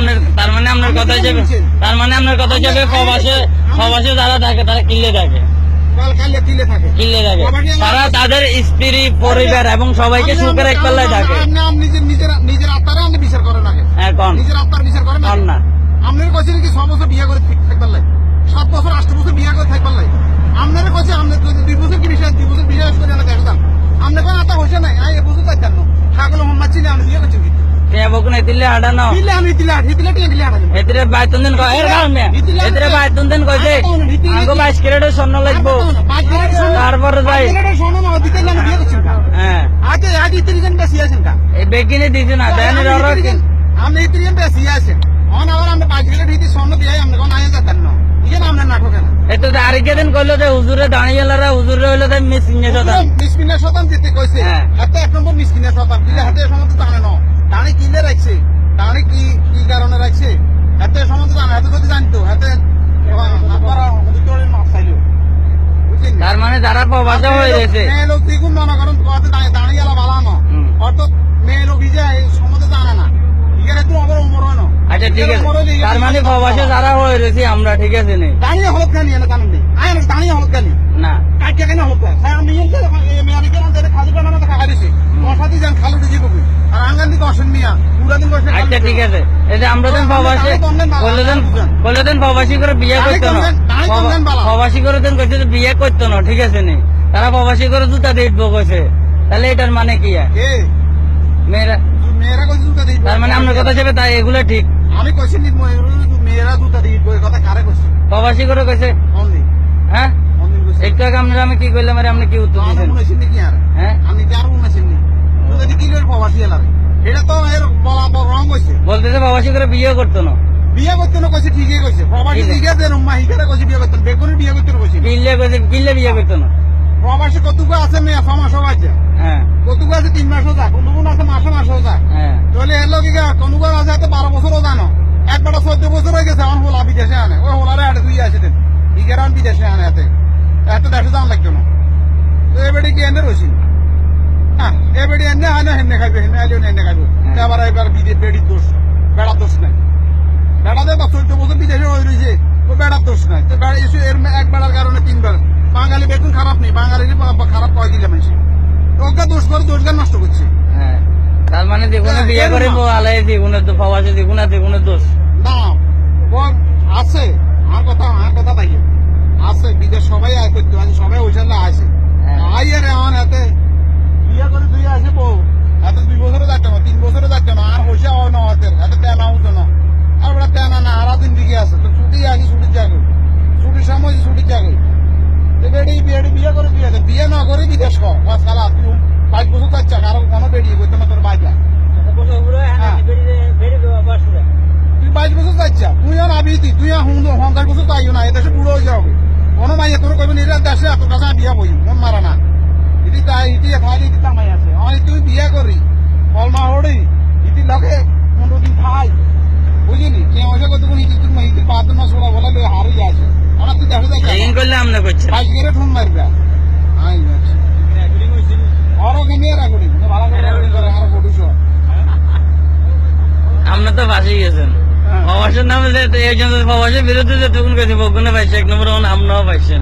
আপনার তার মানে আপনার কথা হিসেবে তার মানে আপনার কথা হিসেবে প্রবাসে প্রবাসে যারা থাকে তারা কিল্লে থাকে। তারা তাদের স্ত্রী পরিবার এবং সবাইকে সুখের এক পাল্লায় থাকে নিজের নিজের নিজের আত্মারে আপনি বিচার করেন আগে এখন নিজের আত্মার বিচার করেন না আপনার কাছে কি ছ বছর বিয়ে করে থাকবার লাই সাত বছর আট বছর বিয়ে করে থাকবার লাই আপনার কাছে আপনার দুই বছর কি বিষয়? দুই বছর বিয়ে করে না আপনার কোনো হয়েছে নাই না? ছাগল মোহাম্মদ চিনে আপনি বিয়ে করছেন কিন্তু কে বকুন এতিলে হাঁটানো দিলে আমি দিলে আঠি দিলে টিয়ে দিলে আঠানো এতিরে বাইতুন দিন কয় এর কারণে এতিরে বাইতুন দিন কইছে আঙ্গো বাইশ ক্যারেটের স্বর্ণ লাগবো। তারপরে যাই। শোনো না দিতে আমি বিয়ে করছেন হ্যাঁ। আজ আজ ইত্রিজন বেশি আছেন কা? এই বেগিনে দিছে না দেন আপনি ইত্রিজন বেশি আছেন। অন আবার আমরা পাঁচ কিলো ঢিতি স্বর্ণ দিয়ে আমরা কোন আয় যেতেন না। ইয়ে আপনার নাটক না এতো আরেকে দিন কইলো যে হুজুরে দাঁড়িয়ে এলারা হুজুরে হইল যে মিসিং এ দাদা মিসকিনের শতান দিতে কইছে। হ্যাঁ। হাতে এক নম্বর মিসকিনের শতান দিলে হাতে সমস্ত জানে না দাঁড়ি কিলে রাখছে? দাঁড়ি কি কি কারণে রাখছে? হাতে সমস্ত জানে হাতে যদি জানতো তার মানে যারা প্রবাসে হয়ে গেছে। মেয়ে লোক দ্বিগুণ মনে করেন কথা দাঁড়িয়ে গেলা ভালো না। হুম। অর্থাৎ মেয়ে লোক ইজে সম্বন্ধে জানে না। ইগারে তো আবার উমর হয় না। আচ্ছা ঠিক আছে। তার মানে প্রবাসে যারা হয়ে গেছি আমরা ঠিক আছে দাঁড়িয়ে হলক খানি এনে জানেন নেই আয় না দাঁড়িয়ে হলক খানি না কেন হলক খায় আমি এনতে মেয়ারি কেন দেরে খালি বানা মতো খাওয়া দিছি মশাদি যান খালু দিজি কবি আর আঙ্গান দিকে অসেন মিয়া পুরা দিন বসে আচ্ছা ঠিক আছে এই যে আমরা দিন প্রবাসে কইলে দিন কইলে দিন প্রবাসী করে বিয়ে করতো না প্রবাসী করে দিন কইছে যে বিয়ে করতো না ঠিক আছে নি? তারা প্রবাসী করে জুতা দিয়ে দিবো কইছে। তাহলে এটার মানে কি মেয়েরা মেয়েরা কইছে জুতা দিই তার মানে আপনার কথা হিসেবে তাই এগুলো ঠিক। আমি কইছি নি মেয়েরা জুতা দিই বই কথা কারে কইছি? প্রবাসী করে কইছে। হ্যাঁ? একটু আগে আপনারা আমি কি করলাম আরে আপনি কি উত্তর হ্যাঁ? আমি কি আর মনে হইছে নি? কি করে প্রবাসী এলারে এটা তো এর বলা রং হইছে বলতেছে প্রবাসী করে বিয়ে করতো না। বিয়ে করতে না কইছে ঠিকই কইছে। প্রবাসী ঠিক আছে। রুম্মা হিকারে কইছে বিয়ে করতে বেগুনের বিয়ে করতে কইছে। কিনলে কইছে কিনলে বিয়ে করতো না। প্রবাসী কতটুকু আছে মেয়ে? ছ মাসও আছে। হ্যাঁ। কতটুকু আছে? তিন মাসও যা কোনটুকু আছে মাসে মাসও যা হ্যাঁ। তাহলে এর লগে কোনটুকু আছে হয়তো বারো বছরও জানো। একবার চোদ্দ বছর হয়ে গেছে আমার হোলা বিদেশে আনে। ওই হোলারে হাটে তুই আছে দেন। হিকারে বিদেশে আনে এতে। এত দেশে যাওয়া লাগতো না তো এবারে কি এনে রয়েছি হ্যাঁ এবারে এনে হয় না হেনে খাইবে হেনে আইলেও এনে খাইবে। হ্যাঁ। এবার এবার বিদে বেড়ির দোষ বেড়ার দোষ নাই। বেড়াতে বা চোদ্দ বছর বিদেশে হয়ে রয়েছে তো বেড়ার দোষ নাই। তো বেড়া এসে এর এক বেড়ার কারণে তিনবার। বাঙালি বেগুন খারাপ নেই বাঙালির খারাপ কয় দিলে মানুষ ওকে দোষ করে দোষ গান নষ্ট করছে। হ্যাঁ। তার মানে দেখুন বিয়ে করে আলাই দেখুনের তো প্রবাসী দেখুন আর দেখুনের দোষ। না ও আছে। আমার কথা আমার কথা তাই। আছে বিদেশ সবাই আয় করতে আছে সবাই ওই সালে আছে হ্যাঁ। আইয়ে রে আমার হাতে করে দুই আসে বউ। হাতে দুই বছরে যাচ্ছে না তিন বছরে যাচ্ছে না আর হইসা হয় না হাতের হাতে তেনা হতো না। আর ওরা তেনা না আর দিন দিকে আছে। তো ছুটি আসি ছুটির জায়গা ছুটির সময় ছুটির জায়গায় তো বেড়ি বিয়ে করে বিয়ে বিয়ে না করে বিদেশ কর। পাঁচ বছর যাচ্ছে কারও কোনো বেরিয়ে করতে না তোর বাইকা তুই বাইশ বছর যাচ্ছা তুই আর আবি তুই তুই আর হুম হংকার বছর তাইও না এদেশে বুড়ো হয়ে যাবে কোনো মাইয়া তোর কইবেন এটা দেশে এত কাছে বিয়া বই মন মারা না। ইতি তাই খাই ইতি তামাই আছে। আমি তুই বিয়া করি। কলমা হড়ি ইতি লগে পনেরো দিন খাই। বুঝিনি কে হয়েছে কত কোন ইতি তুমি ইতি বাদ মাস ওরা বলে লই হারি আছে। ওরা তুই দেখে দেখ এগিন করলে করছেন বাইশ গেলে ফোন মারবে। আই আরও কেন রাখুনি ভালো করে করে আরও তো ফাঁসি গেছেন। হ্যাঁ। প্রবাসের নামে যে এই জন্য প্রবাসের বিরুদ্ধে যে তখন কইছে বগুনে পাইছে এক নম্বর আমরাও পাইছেন।